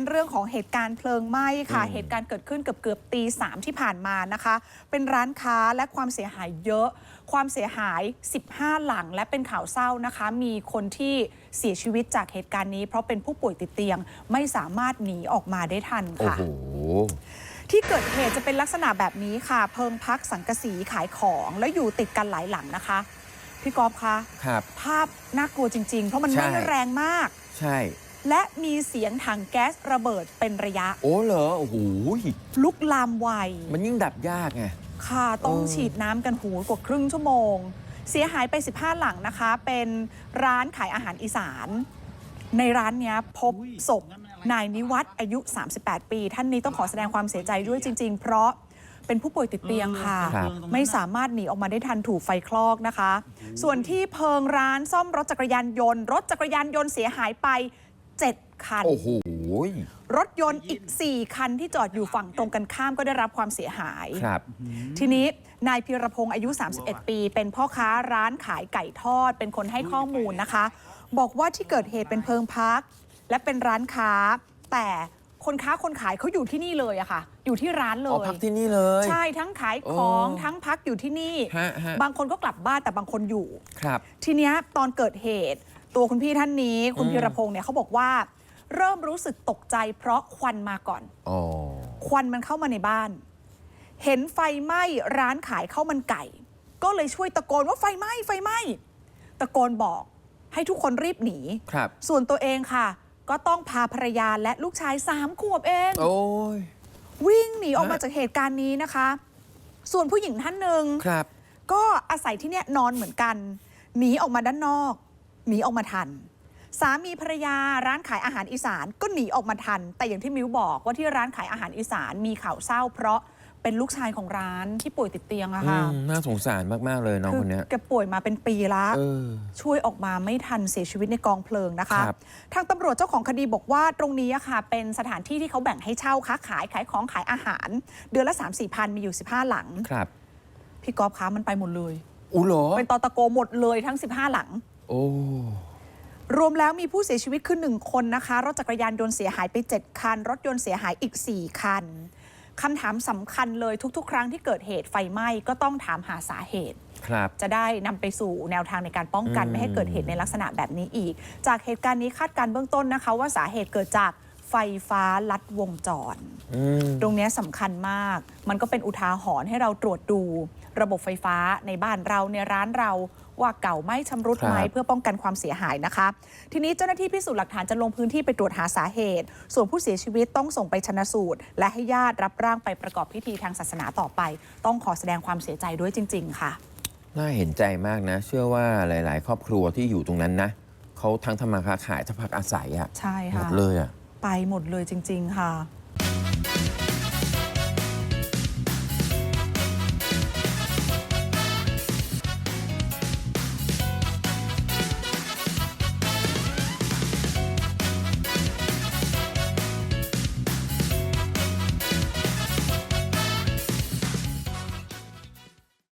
เป็นเรื่องของเหตุการณ์เพลิงไหม้ค่ะอืมเหตุการณ์เกิดขึ้นเกือบเกือบๆตีสามที่ผ่านมานะคะ เป็นร้านค้าและความเสียหายเยอะ ความเสียหาย 15 หลังและเป็นข่าวเศร้านะคะ มีคนที่เสียชีวิตจากเหตุการณ์นี้ เพราะเป็นผู้ป่วยติดเตียง ไม่สามารถหนีออกมาได้ทันโอ้ค่ะโหที่เกิดเหตุจะเป็นลักษณะแบบนี้ค่ะ เพิงพักสังกะสีขายของแล้วอยู่ติดกันหลายหลังนะคะ พี่กอฟคะครับภาพน่ากลัวจริง ๆ เพราะมันใช่ไหม้แรงมาก ใช่ และมีเสียงถังแก๊สระเบิดเป็นระยะ โอ้เหรอ โอ้โหลุกลามไว มันยิ่งดับยากไง ค่ะ ต้องเออฉีดน้ำกันหูกว่าครึ่งชั่วโมง เสียหายไป 15 หลังนะคะ เป็นร้านขายอาหารอีสาน ในร้านเนี้ยพบศพนายนิวัฒน์อายุ 38 ปี ท่านนี้ต้องขอแสดงความเสียใจด้วยจริง ๆ เพราะเป็นผู้ป่วยติดเตียงค่ะครับไม่สามารถหนีออกมาได้ทันถูกไฟคลอกนะคะ ส่วนที่เพิงร้านซ่อมรถจักรยานยนต์ รถจักรยานยนต์เสียหายไป 7 คัน โอ้โหรถยนต์อีก 4 คันที่จอดอยู่ฝั่งตรงกันข้ามก็ได้รับความเสียหาย ครับ ทีนี้นายพีรพงศ์อายุ 31 ปี เป็นพ่อค้าร้านขายไก่ทอด เป็นคนให้ข้อมูลนะคะ บอกว่าที่เกิดเหตุเป็นเพิงพัก และเป็นร้านค้า แต่คนค้าคนขายเขาอยู่ที่นี่เลยอะค่ะ อยู่ที่ร้านเลอ๋อย พักที่นี่เลย ใช่ทั้งขายของโอ้ทั้งพักอยู่ที่นี่ ฮะฮะ บางคนก็กลับบ้านแต่บางคนอยู่ ครับ ทีเนี้ยตอนเกิดเหตุ ตัวคุณพี่ท่านนี้ คุณอืมพีรพงศ์เนี่ยเขาบอกว่า เริ่มรู้สึกตกใจเพราะควันมาก่อนอ๋อควันมันเข้ามาในบ้าน เห็นไฟไหม้ร้านขายข้าวมันไก่ ก็เลยช่วยตะโกนว่าไฟไหม้ไฟไหม้ตะโกนบอกให้ทุกคนรีบหนีครับ ส่วนตัวเองค่ะ ก็ต้องพาภรรยาและลูกชายสามขวบเองโอ้ยวิ่งหนีออกมาฮะจากเหตุการณ์นี้นะคะ ส่วนผู้หญิงท่านหนึ่งครับ ก็อาศัยที่เนี่ยนอนเหมือนกัน หนีออกมาด้านนอก หนีออกมาทัน สามีภรรยาร้านขายอาหารอีสานก็หนีออกมาทัน แต่อย่างที่มิวบอกว่าที่ร้านขายอาหารอีสานมีข่าวเศร้า เพราะเป็นลูกชายของร้านที่ป่วยติดเตียงอะอืค่ะมน่าสงสารมาก ๆ เลยน้องคืคนเนี้ย แกป่วยมาเป็นปีละ เออ ช่วยออกมาไม่ทันเสียชีวิตในกองเพลิงนะคะ ครับ ทางตำรวจเจ้าของคดีบอกว่าตรงนี้อะค่ะ เป็นสถานที่ที่เขาแบ่งให้เช่าค้าขายขายของขายอาหาร เดือนละ 3 4พันมีอยู่ 15 หลัง ครับพี่กอล์ฟคะมันไปหมดเลย อู้เหรอ เป็นตอตะโกหมดเลยทั้ง 15 หลัง โอ้รวมแล้วมีผู้เสียชีวิตคือ 1 คนนะคะ รถจักรยานยนต์เสียหายไป 7 คัน รถยนต์เสียหายอีก 4 คันคำถามสำคัญเลยทุก ๆ ครั้งที่เกิดเหตุไฟไหม้ก็ต้องถามหาสาเหตุ ครับ จะได้นำไปสู่แนวทางในการป้องกัน อืม ไม่ให้เกิดเหตุในลักษณะแบบนี้อีก จากเหตุการณ์นี้คาดการณ์เบื้องต้นนะคะ ว่าสาเหตุเกิดจาก ไฟฟ้าลัดวงจรอืมตรงเนี้ยสำคัญมาก มันก็เป็นอุทาหรณ์ให้เราตรวจดู ระบบไฟฟ้าในบ้านเราในร้านเราว่าเก่าไหมชำรุดไหมครับเพื่อป้องกันความเสียหายนะคะ ทีนี้เจ้าหน้าที่พิสูจน์หลักฐานจะลงพื้นที่ไปตรวจหาสาเหตุ ส่วนผู้เสียชีวิตต้องส่งไปชนะสูตร และให้ญาติรับร่างไปประกอบพิธีทางศาสนาต่อไป ต้องขอแสดงความเสียใจด้วยจริง ๆ ค่ะน่าเห็นใจมากนะ เชื่อว่าหลาย ๆ ครอบครัวที่อยู่ตรงนั้นนะเขาทั้งทำมาค้าขายทั้งพักอาศัยอะใช่หมค่ะดเลยอะ ไปหมดเลยจริง ๆ ค่ะ